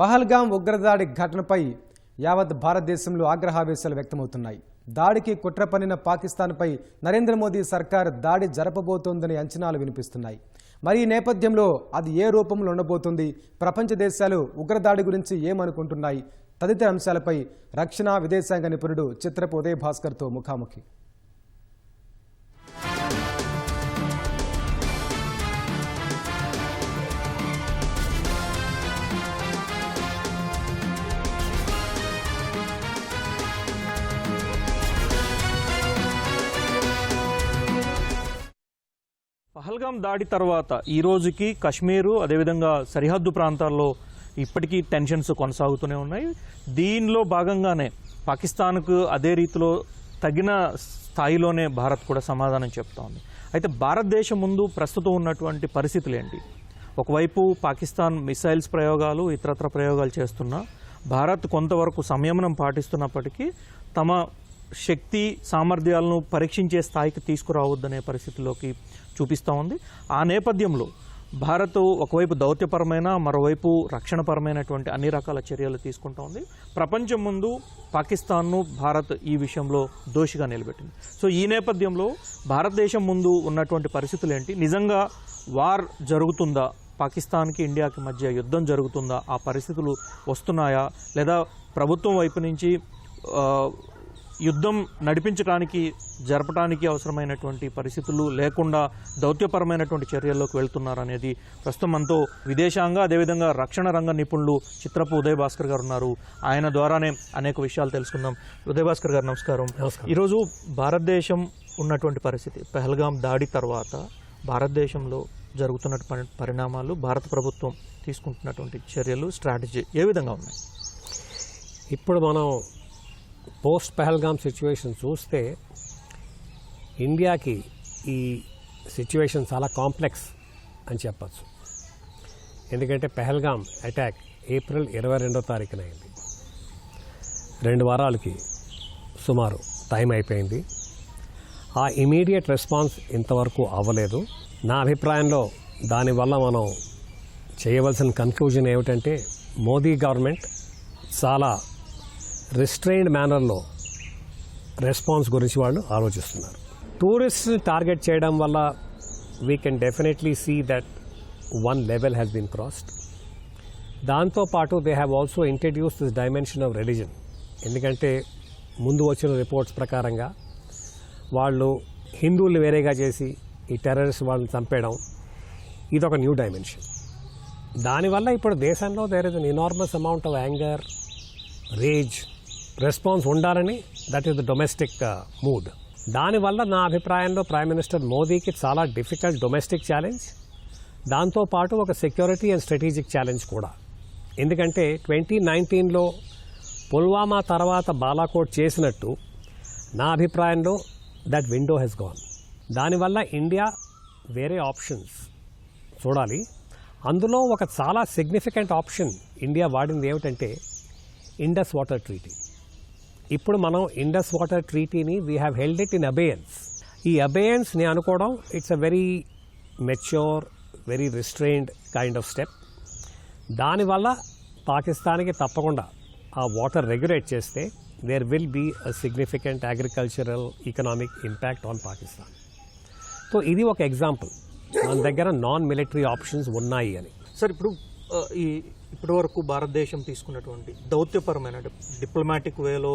పహల్గాం ఉగ్రదాడి ఘటనపై యావత్ భారతదేశంలో ఆగ్రహావేశాలు వ్యక్తమవుతున్నాయి. దాడికి కుట్రపన్నిన పాకిస్తాన్పై నరేంద్ర మోదీ సర్కార్ దాడి జరపబోతోందని అంచనాలు వినిపిస్తున్నాయి. మరి ఈ నేపథ్యంలో అది ఏ రూపంలో ఉండబోతుంది? ప్రపంచ దేశాలు ఉగ్రదాడి గురించి ఏమనుకుంటున్నాయి? తదితర అంశాలపై రక్షణ విదేశాంగ నిపుణుడు చిత్రపు ఉదయ్ భాస్కర్తో ముఖాముఖి. పహల్గాం దాడి తర్వాత ఈ రోజుకి కశ్మీరు అదేవిధంగా సరిహద్దు ప్రాంతాల్లో ఇప్పటికీ టెన్షన్స్ కొనసాగుతూనే ఉన్నాయి. దీనిలో భాగంగానే పాకిస్తాన్కు అదే రీతిలో తగిన స్థాయిలోనే భారత్ కూడా సమాధానం చెప్తోంది అయితే భారతదేశం ముందు ప్రస్తుతం ఉన్నటువంటి పరిస్థితులు ఏంటి ఒకవైపు పాకిస్తాన్ మిసైల్స్ ప్రయోగాలు ఇతరత్ర ప్రయోగాలు చేస్తున్నా భారత్ కొంతవరకు సంయమనం పాటిస్తున్నప్పటికీ తమ శక్తి సామర్థ్యాలను పరీక్షించే స్థాయికి తీసుకురావద్దనే పరిస్థితిలోకి చూపిస్తూ ఉంది. ఆ నేపథ్యంలో భారత్ ఒకవైపు దౌత్యపరమైన మరోవైపు రక్షణపరమైనటువంటి అన్ని రకాల చర్యలు తీసుకుంటూ ఉంది. ప్రపంచం ముందు పాకిస్తాన్ను భారత్ ఈ విషయంలో దోషిగా నిలబెట్టింది. సో ఈ నేపథ్యంలో భారతదేశం ముందు ఉన్నటువంటి పరిస్థితులు ఏంటి? నిజంగా వార్ జరుగుతుందా? పాకిస్తాన్కి ఇండియాకి మధ్య యుద్ధం జరుగుతుందా? ఆ పరిస్థితులు వస్తున్నాయా? లేదా ప్రభుత్వం వైపు నుంచి యుద్ధం నడిపించడానికి జరపడానికి అవసరమైనటువంటి పరిస్థితులు లేకుండా దౌత్యపరమైనటువంటి చర్యల్లోకి వెళ్తున్నారనేది ప్రస్తుతం మనతో విదేశాంగ అదేవిధంగా రక్షణ రంగ నిపుణులు చిత్రపు ఉదయ్ భాస్కర్ గారు ఉన్నారు. ఆయన ద్వారానే అనేక విషయాలు తెలుసుకుందాం. ఉదయ్ భాస్కర్ గారు నమస్కారం. ఈరోజు భారతదేశం ఉన్నటువంటి పరిస్థితి పహల్గాం దాడి తర్వాత భారతదేశంలో జరుగుతున్న పరి- పరిణామాలు భారత ప్రభుత్వం తీసుకుంటున్నటువంటి చర్యలు స్ట్రాటజీ ఏ విధంగా ఉన్నాయి? ఇప్పుడు మనం పోస్ట్ పెహల్గామ్ సిచ్యువేషన్ చూస్తే ఇండియాకి ఈ సిచ్యువేషన్ చాలా కాంప్లెక్స్ అని చెప్పచ్చు. ఎందుకంటే పెహల్గామ్ అటాక్ ఏప్రిల్ ఇరవై రెండో తారీఖున అయింది. రెండు వారాలకి సుమారు టైం అయిపోయింది. ఆ ఇమీడియట్ రెస్పాన్స్ ఇంతవరకు అవ్వలేదు. నా అభిప్రాయంలో దానివల్ల మనం చేయవలసిన కన్క్లూజన్ ఏమిటంటే మోదీ గవర్నమెంట్ చాలా రిస్ట్రైన్డ్ మేనర్లో రెస్పాన్స్ గురించి వాళ్ళు ఆలోచిస్తున్నారు. టూరిస్ట్ని టార్గెట్ చేయడం వల్ల we can definitely see that one level has been crossed దాంతోపాటు they have also introduce this dimension of religion ఎందుకంటే ముందు వచ్చిన రిపోర్ట్స్ ప్రకారంగా వాళ్ళు హిందువుల్ని వేరేగా చేసి ఈ టెర్రరిస్ట్ వాళ్ళని చంపేయడం ఇది ఒక న్యూ డైమెన్షన్ దానివల్ల ఇప్పుడు దేశంలో there is an enormous amount of anger rage response ఉండాలని that is the domestic mood దానివల్ల నా అభిప్రాయంలో ప్రైమ్ మినిస్టర్ మోదీకి చాలా డిఫికల్ట్ డొమెస్టిక్ ఛాలెంజ్ దాంతోపాటు ఒక సెక్యూరిటీ అండ్ స్ట్రాటజిక్ ఛాలెంజ్ కూడా. ఎందుకంటే ట్వంటీ నైన్టీన్లో పుల్వామా తర్వాత బాలాకోట్ చేసినట్టు నా అభిప్రాయంలో దట్ విండో హెస్ గాన్ దానివల్ల ఇండియా వేరే ఆప్షన్స్ చూడాలి. అందులో ఒక చాలా సిగ్నిఫికెంట్ ఆప్షన్ ఇండియా వాడింది ఏమిటంటే ఇండస్ వాటర్ ట్రీటీ ఇప్పుడు మనం Indus water ట్రీటీని we have held it in abeyance ఈ అబేయన్స్ నేను అనుకోవడం it's a very mature very restrained kind of step దానివల్ల పాకిస్తాన్కి తప్పకుండా ఆ వాటర్ రెగ్యులేట్ చేస్తే there will be a significant agricultural economic impact on Pakistan so ఇది ఒక ఎగ్జాంపుల్ మన దగ్గర నాన్ మిలిటరీ ఆప్షన్స్ ఉన్నాయి అని. సార్ ఇప్పుడు ఈ ఇప్పటి వరకు భారతదేశం తీసుకున్నటువంటి దౌత్యపరమైన డిప్లొమాటిక్ వేలో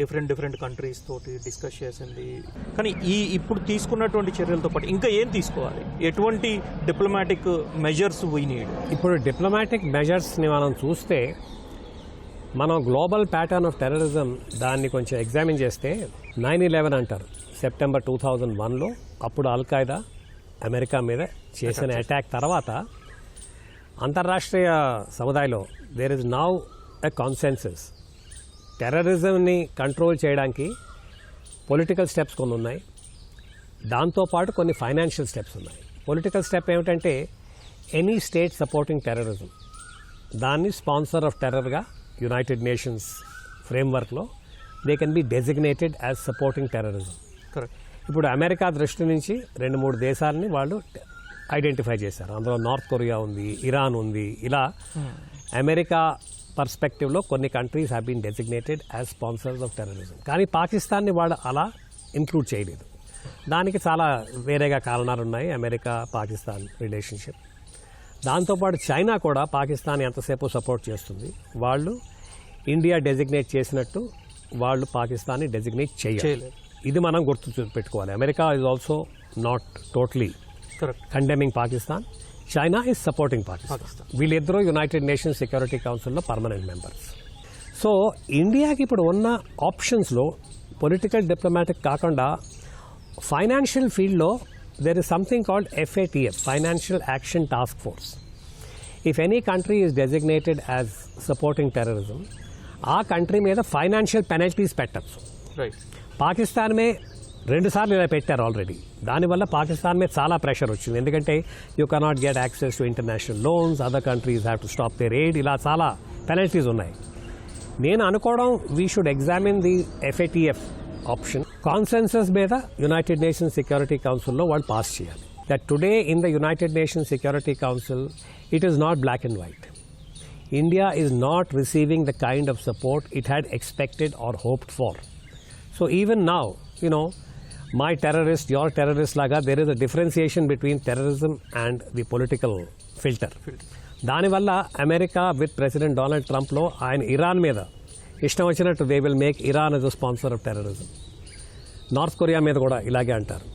డిఫరెంట్ డిఫరెంట్ కంట్రీస్ తోటి డిస్కస్ చేసింది. కానీ ఈ ఇప్పుడు తీసుకున్నటువంటి చర్యలతో పాటు ఇంకా ఏం తీసుకోవాలి? ఎటువంటి డిప్లొమాటిక్ మెజర్స్ వీ నీడ్ ఇప్పుడు డిప్లొమాటిక్ మెజర్స్ని మనం చూస్తే మనం గ్లోబల్ ప్యాటర్న్ ఆఫ్ టెర్రరిజం దాన్ని కొంచెం ఎగ్జామిన్ చేస్తే నైన్ ఇలెవెన్ అంటారు. సెప్టెంబర్ టూ థౌజండ్ వన్లో అప్పుడు అల్ఖాయిదా అమెరికా మీద చేసిన అటాక్ తర్వాత అంతర్రాష్ట్రీయ సముదాయంలో there is now a consensus టెర్రరిజంని control చేయడానికి పొలిటికల్ స్టెప్స్ కొన్ని ఉన్నాయి. దాంతోపాటు కొన్ని ఫైనాన్షియల్ స్టెప్స్ ఉన్నాయి. పొలిటికల్ స్టెప్ ఏమిటంటే ఎనీ స్టేట్ సపోర్టింగ్ టెర్రరిజం దాన్ని స్పాన్సర్ ఆఫ్ టెర్రర్గా United nations ఫ్రేమ్వర్క్లో they can be designated as supporting terrorism ఇప్పుడు అమెరికా దృష్టి నుంచి రెండు మూడు దేశాలని వాళ్ళు ఐడెంటిఫై చేశారు. అందులో నార్త్ కొరియా ఉంది ఇరాన్ ఉంది ఇలా అమెరికా పర్స్పెక్టివ్లో కొన్ని countries have been designated as sponsors of terrorism కానీ పాకిస్తాన్ని వాళ్ళు అలా ఇంక్లూడ్ చేయలేదు. దానికి చాలా వేరేగా కారణాలు ఉన్నాయి అమెరికా పాకిస్తాన్ రిలేషన్షిప్ దాంతోపాటు చైనా కూడా పాకిస్తాన్ ఎంతసేపు సపోర్ట్ చేస్తుంది? వాళ్ళు ఇండియా డెసిగ్నేట్ చేసినట్టు వాళ్ళు పాకిస్తాన్ని డెసిగ్నేట్ చేయాలి చేయలేదు. ఇది మనం గుర్తు పెట్టుకోవాలి. America is also not totally condemning Pakistan China is supporting Pakistan Pakistan. వీళ్ళిద్దరూ యునైటెడ్ నేషన్స్ సెక్యూరిటీ కౌన్సిల్లో పర్మనెంట్ మెంబర్స్ సో ఇండియాకి ఇప్పుడు ఉన్న ఆప్షన్స్లో పొలిటికల్ డిప్లొమాటిక్ కాకుండా ఫైనాన్షియల్ ఫీల్డ్లో there is something called FATF financial action task force if any country is designated as supporting terrorism ఆ country మీద ఫైనాన్షియల్ పెనల్టీస్ పెట్టచ్చు. రైట్ పాకిస్తాన్ మే రెండుసార్లు ఇలా పెట్టారు ఆల్రెడీ దానివల్ల పాకిస్తాన్ మీద చాలా ప్రెషర్ వచ్చింది. ఎందుకంటే you cannot get access to international loans other countries have to stop they raid ఇలా చాలా పెనల్టీస్ ఉన్నాయి. నేను అనుకోవడం we should examine the FATF option consensus మీద యునైటెడ్ నేషన్స్ సెక్యూరిటీ కౌన్సిల్లో వాళ్ళు పాస్ చేయాలి. That today in the United Nations Security Council it is not black and white India is not receiving the kind of support it had expected or hoped for. So even now, you know, my terrorist your terrorist లాగా there is a differentiation between terrorism and the political filter దానివల్ల America with president Donald ట్రంప్లో ఆయన Iran మీద ఇష్టం వచ్చినట్టు they will make Iran as a sponsor of terrorism North Korea మీద కూడా ఇలాగే అంటారు.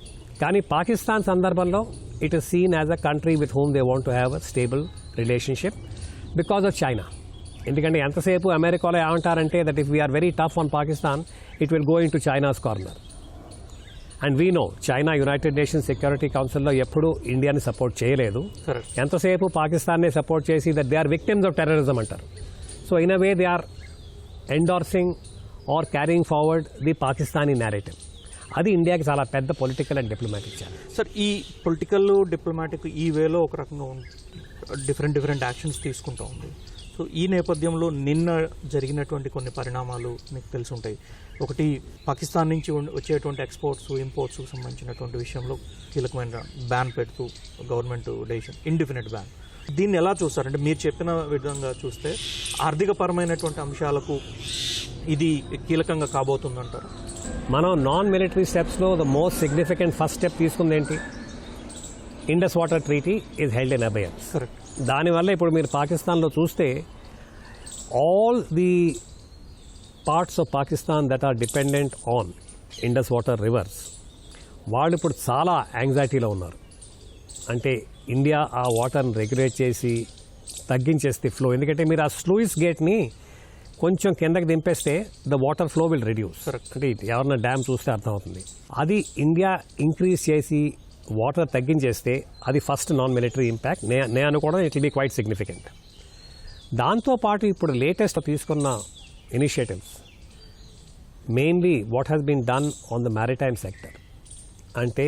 కానీ పాకిస్తాన్ సందర్భంలో it is seen as a country with whom they want to have a stable relationship because of China ఎందుకంటే ఎంతసేపు అమెరికాలో ఏమంటారంటే that if we're very tough on Pakistan it will go into China's corner and we know China United Nations Security కౌన్సిల్లో ఎప్పుడూ ఇండియాని support చేయలేదు. ఎంతసేపు పాకిస్తాన్నే సపోర్ట్ చేసి that they are victims of terrorism అంటారు. So in a way they are endorsing or carrying forward the Pakistani narrative అది ఇండియాకి చాలా పెద్ద political and diplomatic challenge sir ఈ పొలిటికల్ డిప్లొమాటిక్ ఈ వేలో ఒక రకంగా డిఫరెంట్ డిఫరెంట్ యాక్షన్స్ తీసుకుంటూ ఉంది. సో ఈ నేపథ్యంలో నిన్న జరిగినటువంటి కొన్ని పరిణామాలు మీకు తెలిసి ఉంటాయి. ఒకటి పాకిస్తాన్ నుంచి వచ్చేటువంటి ఎక్స్పోర్ట్స్ ఇంపోర్ట్స్ సంబంధించినటువంటి విషయంలో కీలకమైన బ్యాన్ పెడుతూ గవర్నమెంట్ డెసిషన్ ఇండిఫినెట్ బ్యాన్ దీన్ని ఎలా చూస్తారంటే మీరు చెప్పిన విధంగా చూస్తే ఆర్థికపరమైనటువంటి అంశాలకు ఇది కీలకంగా కాబోతుందంటారు. మనం non military స్టెప్స్లో the most significant first step తీసుకుంది ఏంటి? Indus water treaty is held in abeyance correct దానివల్ల ఇప్పుడు మీరు పాకిస్తాన్లో చూస్తే all the parts of Pakistan that are dependent on Indus water rivers వాళ్ళు ఇప్పుడు చాలా యాంగ్జైటీలో ఉన్నారు. అంటే ఇండియా ఆ వాటర్ని రెగ్యులేట్ చేసి తగ్గించేస్తే ఫ్లో ఎందుకంటే మీరు ఆ స్లూయిస్ గేట్ని కొంచెం కిందకి దింపేస్తే the water flow will reduce. అంటే ఎవరన్నా డ్యామ్ చూస్తే అర్థమవుతుంది. అది ఇండియా ఇంక్రీజ్ చేసి వాటర్ తగ్గించేస్తే అది ఫస్ట్ నాన్ మిలిటరీ ఇంపాక్ట్ నే నేను అనుకోవడం it will be quite significant దాంతోపాటు ఇప్పుడు లేటెస్ట్ తీసుకున్న initiatives mainly what has been done on the maritime sector అంటే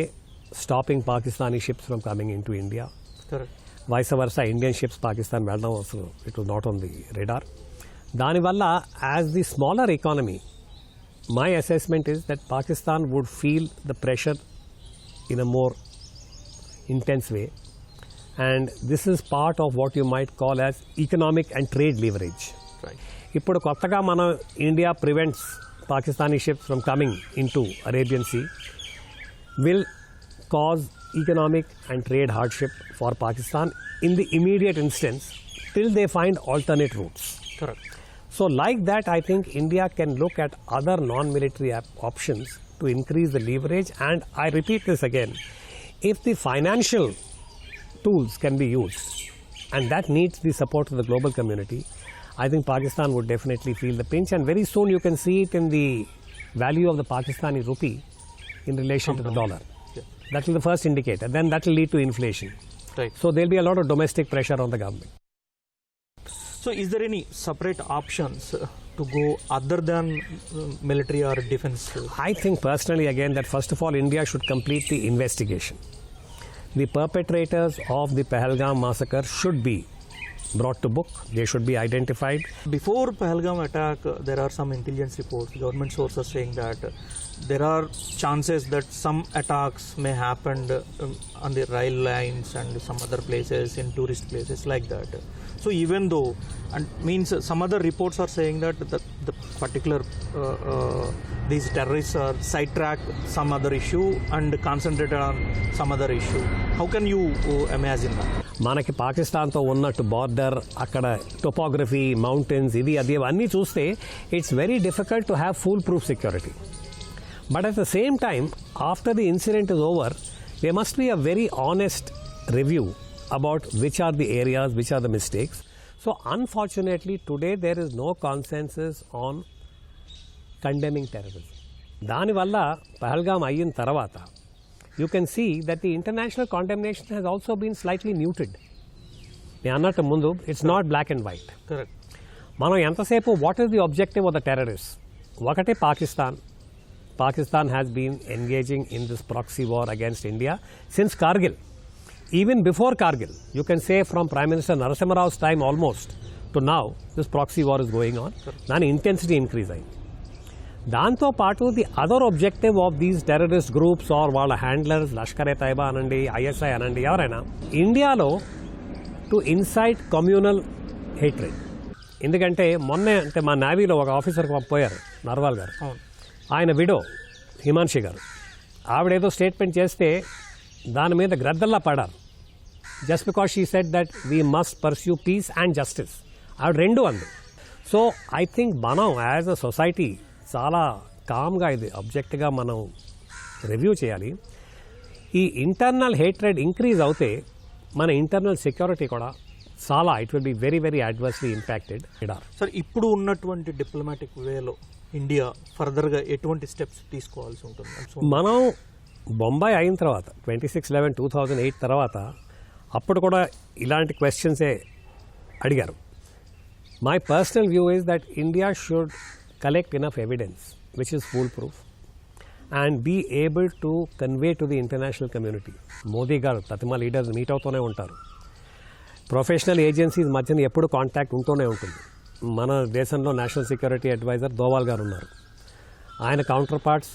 stopping Pakistani ships from coming into India correct vice versa Indian ships Pakistan వెళ్ళడం అసలు it was not on the radar దానివల్ల as the smaller economy my assessment is that Pakistan would feel the pressure in a more intense way. And this is part of what you might call as economic and trade leverage. Right ఇప్పుడు కొత్తగా మనం India prevents Pakistani ships from coming into Arabian Sea will cause economic and trade hardship for Pakistan in the immediate instance till they find alternate routes. Correct So, like that, I think India can look at other non military options to increase the leverage. And I repeat this again if the financial tools can be used, and that needs the support of the global community, I think Pakistan would definitely feel the pinch, and very soon you can see it in the value of the Pakistani rupee in relation to the dollar. Yeah. That will be the first indicator. Then that will lead to inflation. Right. So there will be a lot of domestic pressure on the government. So is there any separate options uh, to go other than uh, military or defense? I think personally again that first of all India should complete the investigation. The perpetrators of the Pahalgam massacre should be brought to book, they should be identified. Before Pahalgam attack, there are some intelligence reports, government sources saying that there are chances that some attacks may happen um, on the rail lines and some other places in tourist places like that. So even though, and means some other reports are saying that the, the particular uh, uh, these terrorists are sidetrack some other issue and concentrated on some other issue. How can you uh, imagine that? మనకి పాకిస్తాన్తో ఉన్నట్టు border అక్కడ topography mountains ఇది అది అన్నీ చూస్తే it's very difficult to have full proof security but at the same time after the incident is over they must be a very honest review about which are the areas which are the mistakes so unfortunately today there is no consensus on condemning terrorism దానివల్ల పహల్గాం అయిన తర్వాత you can see that the international condemnation has also been slightly muted నేను అన్నట్టు ముందు it's not black and white Correct. మనం ఎంతసేపు what is the objective of the terrorist ఒకటి Pakistan Pakistan has been engaging in this proxy war against India since Kargil even before Kargil you can say from prime minister Narasimharao's time almost to now this proxy war is going on దాని intensity increase అయింది దాంతో పాటు the other objective of these terrorist groups are వాళ్ళ handlers Lashkar e Taiba అనండి ISI అనండి ఎవరైనా ఇండియాలో to incite communal hatred ఎందుకంటే మొన్నే అంటే మా నావీలో ఒక ఆఫీసర్ పోయారు నర్వాల్ గారు. ఆయన విడో హిమాన్షి గారు. ఆవిడేదో స్టేట్మెంట్ చేస్తే దాని మీద గ్రద్దల్లా పడారు. Just because she said that we must pursue peace and justice ఆవిడ రెండు అంది. సో ఐ థింక్ మనం యాజ్ అ సొసైటీ చాలా కామ్గా ఇది అబ్జెక్ట్గా మనం రివ్యూ చేయాలి. ఈ ఇంటర్నల్ హేట్రెడ్ ఇంక్రీజ్ అవుతే మన ఇంటర్నల్ సెక్యూరిటీ కూడా చాలా it will be very very adversely impacted ఇడార్ sir ఇప్పుడు ఉన్నటువంటి డిప్లొమాటిక్ వేలో ఇండియా ఫర్దర్గా ఎటువంటి స్టెప్స్ తీసుకోవాల్సి ఉంటుంది? మనం బొంబాయి అయిన తర్వాత twenty six eleven two thousand eight తర్వాత అప్పుడు కూడా ఇలాంటి క్వశ్చన్సే అడిగారు. My personal view is that India should collect enough evidence which is full proof and be able to convey to the international community Modi garu Pratima leaders meet అవుతూనే ఉంటారు. Professional agencies మధ్యన ఎప్పుడు కాంటాక్ట్ ఉంటూనే ఉంటుంది. మన దేశంలో national security adviser Doval garu ఉన్నారు. ఆయన కౌంటర్ పార్ట్స్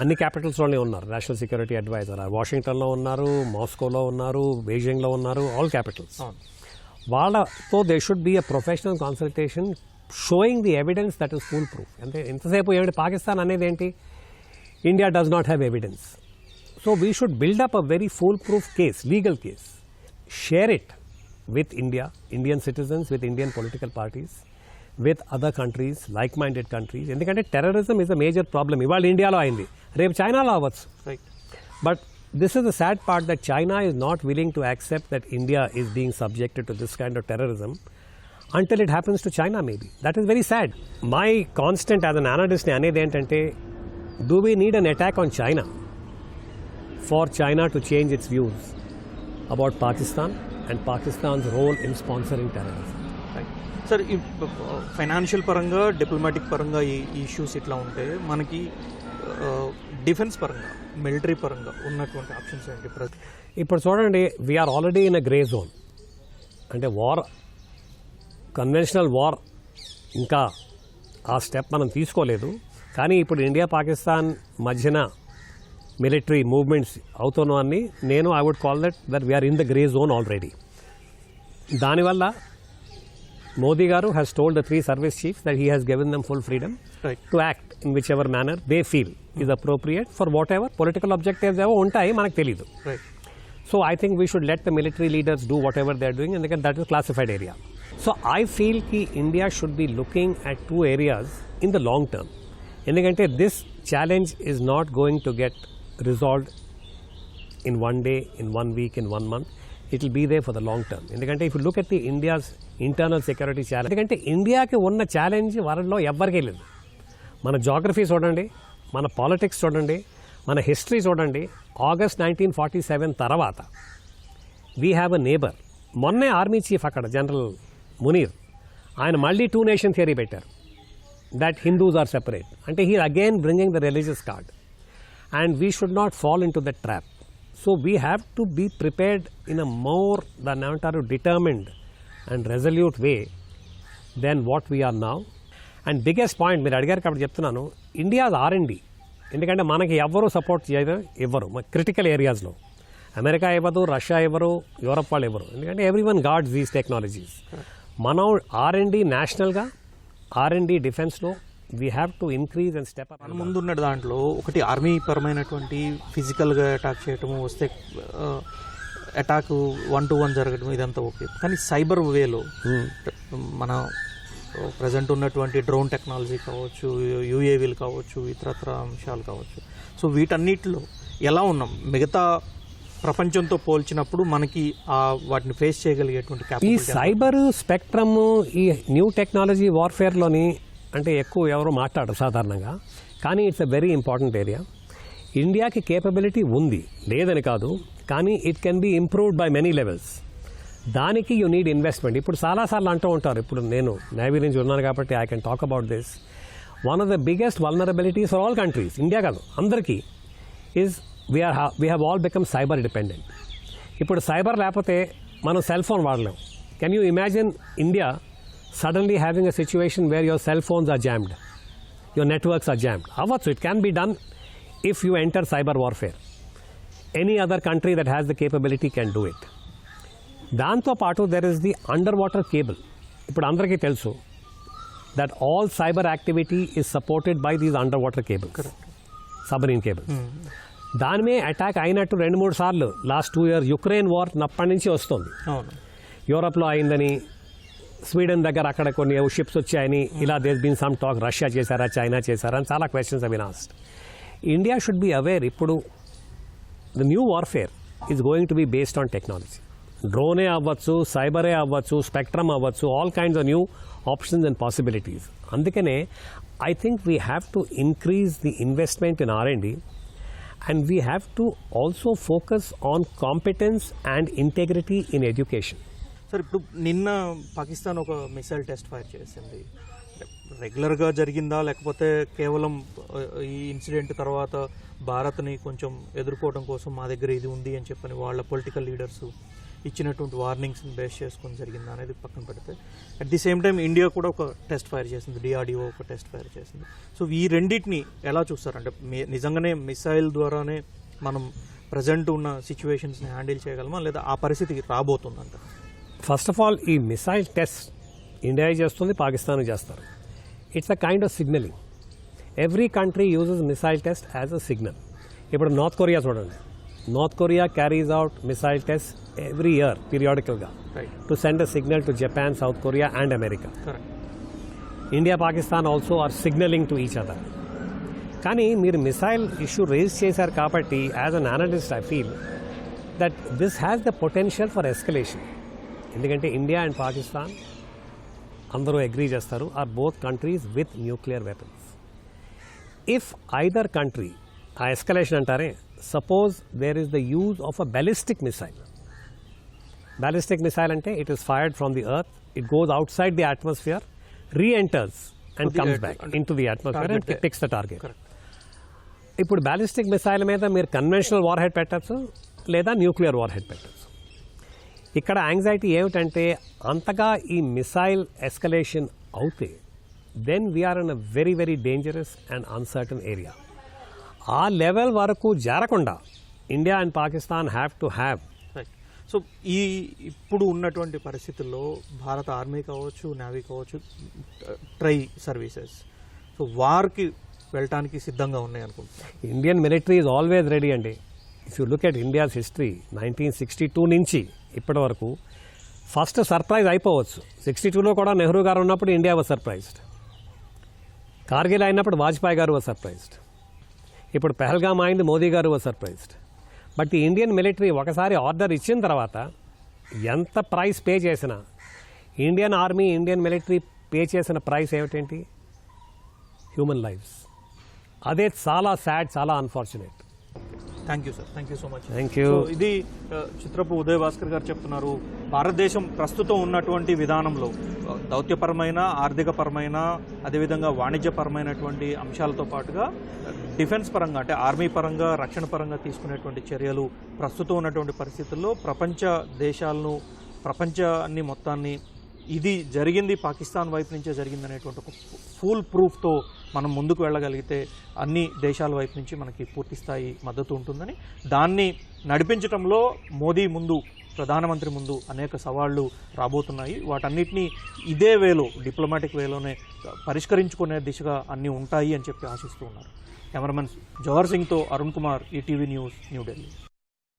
అన్ని క్యాపిటల్స్లోనే ఉన్నారు. నేషనల్ సెక్యూరిటీ అడ్వైజర్ వాషింగ్టన్లో ఉన్నారు మాస్కోలో ఉన్నారు బీజింగ్లో ఉన్నారు ఆల్ క్యాపిటల్స్ వాళ్ళతో they should be a professional consultation showing the evidence that is full proof అంటే ఎంతసేపు ఏమిటి? పాకిస్తాన్ అనేది ఏంటి? India does not have evidence so we should build up a very full proof case legal case share it with India Indian citizens with Indian political parties with other countries like minded countries ఎందుకంటే terrorism is a major problem ఇవాళ ఇండియాలో అయింది. రేపు చైనాలో అవ్వచ్చు. Right But this is the sad part that China is not willing to accept that India is being subjected to this kind of until it happens to China maybe that is very sad my constant as an అనాలిస్ట్ని అనేది ఏంటంటే do we need an attack on China for China to change its views about Pakistan and Pakistan's role in sponsoring terrorism sir ఈ financial పరంగా diplomatic పరంగా ఈ issues ఇట్లా ఉంటే మనకి defence పరంగా మిలిటరీ పరంగా ఉన్నటువంటి ఆప్షన్స్ ఏంటి ఇప్పుడు చూడండి we're already in a grey zone అంటే వార్ కన్వెన్షనల్ వార్ ఇంకా ఆ స్టెప్ మనం తీసుకోలేదు. కానీ ఇప్పుడు ఇండియా పాకిస్తాన్ మధ్యన మిలిటరీ మూవ్మెంట్స్ అవుతున్నాన్ని నేను I would call that that we're in the grey zone already దానివల్ల Modi garu has told the three service chiefs that he has given them full freedom to act in whichever manner they feel is appropriate for whatever political objectives ఏవో ఉంటాయి మనకు తెలియదు right So I think we should let the military leaders do whatever they are doing, and again, that is classified so I ఫీల్కి India should be looking at two areas in the long term ఎందుకంటే this challenge is not going to get resolved in one day in one week in one month it will be there for the long term ఎందుకంటే if look at the India's internal security challenge ఎందుకంటే ఇండియాకి ఉన్న challenge వరల్డ్లో ఎవ్వరికీ లేదు. మన geography చూడండి మన పాలిటిక్స్ చూడండి మన హిస్టరీ చూడండి. ఆగస్ట్ నైన్టీన్ ఫార్టీ సెవెన్ తర్వాత వీ హ్యావ్ అ నేబర్ మొన్నే ఆర్మీ చీఫ్ అక్కడ జనరల్ మునీర్. ఆయన మళ్ళీ టూ నేషన్ థియరీ పెట్టారు. దట్ హిందూస్ ఆర్ సెపరేట్ అంటే he again bringing the religious card and we should not fall into the trap so we have to be prepared in a more దాన్ని ఏమంటారు determined and resolute way then what we're now and biggest point మీరు అడిగారు కాబట్టి చెప్తున్నాను India's R and D ఎందుకంటే మనకి ఎవ్వరూ support చేయడం ఇవ్వరు క్రిటికల్ ఏరియాస్లో అమెరికా ఇవ్వదు రష్యా ఇవ్వరు యూరప్ వాళ్ళు ఇవ్వరు ఎందుకంటే every one guards these technologies మనం ఆర్ అండ్ డి నేషనల్గా ఆర్ అండ్ డి డిఫెన్స్లో we have to increase and step up మన ముందున్న దాంట్లో ఒకటి ఆర్మీ పరమైనటువంటి ఫిజికల్గా అటాక్ చేయటము వస్తే అటాక్ వన్ టు వన్ జరగడం ఇదంతా ఓకే కానీ సైబర్ వేలో మన ప్రజెంట్ ఉన్నటువంటి డ్రోన్ టెక్నాలజీ కావచ్చు యూఏవీలు కావచ్చు ఇతరత్ర అంశాలు కావచ్చు. సో వీటన్నిటిలో ఎలా ఉన్నాం? మిగతా ప్రపంచంతో పోల్చినప్పుడు మనకి ఆ వాటిని ఫేస్ చేయగలిగేటువంటి ఈ సైబర్ స్పెక్ట్రమ్ ఈ న్యూ టెక్నాలజీ వార్ఫేర్లోని అంటే ఎక్కువ ఎవరు మాట్లాడరు సాధారణంగా కానీ it's a very important area ఇండియాకి కేపబిలిటీ ఉంది లేదని కాదు కానీ it can be improved by many levels దానికి యూ నీడ్ ఇన్వెస్ట్మెంట్ ఇప్పుడు చాలాసార్లు అంటూ ఉంటారు ఇప్పుడు నేను నేవీ నుంచి ఉన్నాను కాబట్టి I can talk about this one of the biggest vulnerabilities for all countries India కాదు అందరికీ is we are we have all become cyber dependent ఇప్పుడు సైబర్ లేకపోతే మనం cell phone వాడలేం. Can you imagine India suddenly having a situation where your cell phones are jammed your networks are jammed అవ్వచ్చు it can be done if you enter cyber warfare any other country that has the capability can do it దాంతోపాటు there is the under water cable ఇప్పుడు అందరికీ తెలుసు that all cyber activity is supported by these under water cables submarine cables దాని మీద attack అయినట్టు రెండు మూడు సార్లు last two year Ukraine war అప్పటి నుంచి వస్తుంది. యూరోప్లో అయిందని స్వీడన్ దగ్గర అక్కడ కొన్ని షిప్స్ వచ్చాయని ఇలా there's been some talk Russia చేశారా చైనా చేశారా అని చాలా క్వశ్చన్స్ అవి last India should be aware ఇప్పుడు the new warfare is going to be based on technology డ్రోనే అవ్వచ్చు సైబరే అవ్వచ్చు స్పెక్ట్రమ్ అవ్వచ్చు all kinds of new options and possibilities అందుకనే I think we have to increase the investment in R and and we have to also focus on competence and integrity in education sir ఇప్పుడు నిన్న పాకిస్తాన్ ఒక missile test fire చేసింది. రెగ్యులర్గా జరిగిందా? లేకపోతే కేవలం ఈ ఇన్సిడెంట్ తర్వాత భారత్ని కొంచెం ఎదుర్కోవడం కోసం మా దగ్గర ఇది ఉంది అని చెప్పని వాళ్ళ పొలిటికల్ లీడర్స్ ఇచ్చినటువంటి వార్నింగ్స్ని బేస్ చేసుకొని జరిగిందా అనేది పక్కన పెడితే at the same time India కూడా ఒక టెస్ట్ ఫైర్ చేసింది డిఆర్డిఓ ఒక టెస్ట్ ఫైర్ చేసింది. సో ఈ రెండింటిని ఎలా చూస్తారంటే మీ- నిజంగానే మిసైల్ ద్వారానే మనం ప్రజెంట్ ఉన్న సిచ్యువేషన్స్ని హ్యాండిల్ చేయగలమా లేదా ఆ పరిస్థితికి రాబోతుందంట? ఫస్ట్ ఆఫ్ ఆల్ ఈ మిసైల్ టెస్ట్ ఇండియా చేస్తుంది పాకిస్తాన్ చేస్తారు. It's a kind of signaling every country uses missile test as a signal ఇప్పుడు నార్త్ కొరియా చూడండి. North Korea carries out missile test every year పీరియాడికల్గా to send a signal to Japan South Korea and America India Pakistan also are signaling to each other కానీ మీరు missile issue raise చేశారు కాబట్టి as an analyst I feel that this has the potential for escalation ఎందుకంటే India and Pakistan అందరూ agree చేస్తారు are both countries with nuclear weapons if either country ఆ escalation అంటారే Suppose there is the use of a ballistic missile ballistic missile ante it is fired from the earth it goes outside the atmosphere re-enters and To the comes earth, back and into the atmosphere target and there. picks the target Correct. ఇప్పుడు ballistic missile మీద మీరు conventional war head పెట్టచ్చు లేదా nuclear war head పెట్టచ్చు ఇక్కడ anxiety ఏమిటంటే అంతగా ఈ మిసైల్ ఎస్కలేషన్ అవుతే then we are in a very very dangerous and uncertain area ఆ లెవెల్ వరకు జారకుండా India and Pakistan have to have. So ఈ ఇప్పుడు ఉన్నటువంటి పరిస్థితుల్లో భారత ఆర్మీ కావచ్చు నేవీ కావచ్చు ట్రై సర్వీసెస్. సో వార్కి వెళ్ళటానికి సిద్ధంగా ఉన్నాయి అనుకుంటున్నాను Indian military is always ready అండి. If you look at India's history nineteen sixty two నుంచి ఇప్పటి వరకు ఫస్ట్ సర్ప్రైజ్ అయిపోవచ్చు. సిక్స్టీ టూలో కూడా నెహ్రూ గారు ఉన్నప్పుడు ఇండియా వాజ్ సర్ప్రైజ్డ్ కార్గిల్ అయినప్పుడు వాజ్పేయి గారు వాజ్ సర్ప్రైజ్డ్ ఇప్పుడు పెహల్గామ్ అయింది Modi garu was surprised but ఈ ఇండియన్ మిలిటరీ ఒకసారి ఆర్డర్ ఇచ్చిన తర్వాత ఎంత ప్రైస్ పే చేసినా Indian army Indian military pay చేసిన ప్రైస్ ఏమిటేంటి? హ్యూమన్ లైఫ్స్ అదే చాలా సాడ్ చాలా unfortunate thank you sir thank you so much thank you ఇది చిత్రపు ఉదయ్ భాస్కర్ గారు చెప్తున్నారు. భారతదేశం ప్రస్తుతం ఉన్నటువంటి విధానంలో ఆ, దౌత్యపరమైన ఆర్థికపరమైన అదేవిధంగా వాణిజ్యపరమైనటువంటి అంశాలతో పాటుగా డిఫెన్స్ పరంగా అంటే ఆర్మీ పరంగా రక్షణ పరంగా తీసుకునేటువంటి చర్యలు ప్రస్తుతం ఉన్నటువంటి పరిస్థితుల్లో ప్రపంచ దేశాలను ప్రపంచాన్ని మొత్తాన్ని ఇది జరిగింది పాకిస్తాన్ వైపు నుంచే జరిగింది అనేటువంటి ఒక ఫుల్ ప్రూఫ్తో మనం ముందుకు వెళ్ళగలిగితే అన్ని దేశాల వైపు నుంచి మనకి పూర్తిస్థాయి మద్దతు ఉంటుందని. దాన్ని నడిపించడంలో మోదీ ముందు ప్రధానమంత్రి ముందు అనేక సవాళ్ళు రాబోతున్నాయి. వాటన్నిటినీ ఇదే వేలో డిప్లొమాటిక్ వేలోనే పరిష్కరించుకునే దిశగా అన్నీ ఉంటాయి అని చెప్పి ఆశిస్తూ ఉన్నారు. కెమెరామెన్ జవహర్ సింగ్తో అరుణ్ కుమార్ ఈటీవీ న్యూస్ న్యూఢిల్లీ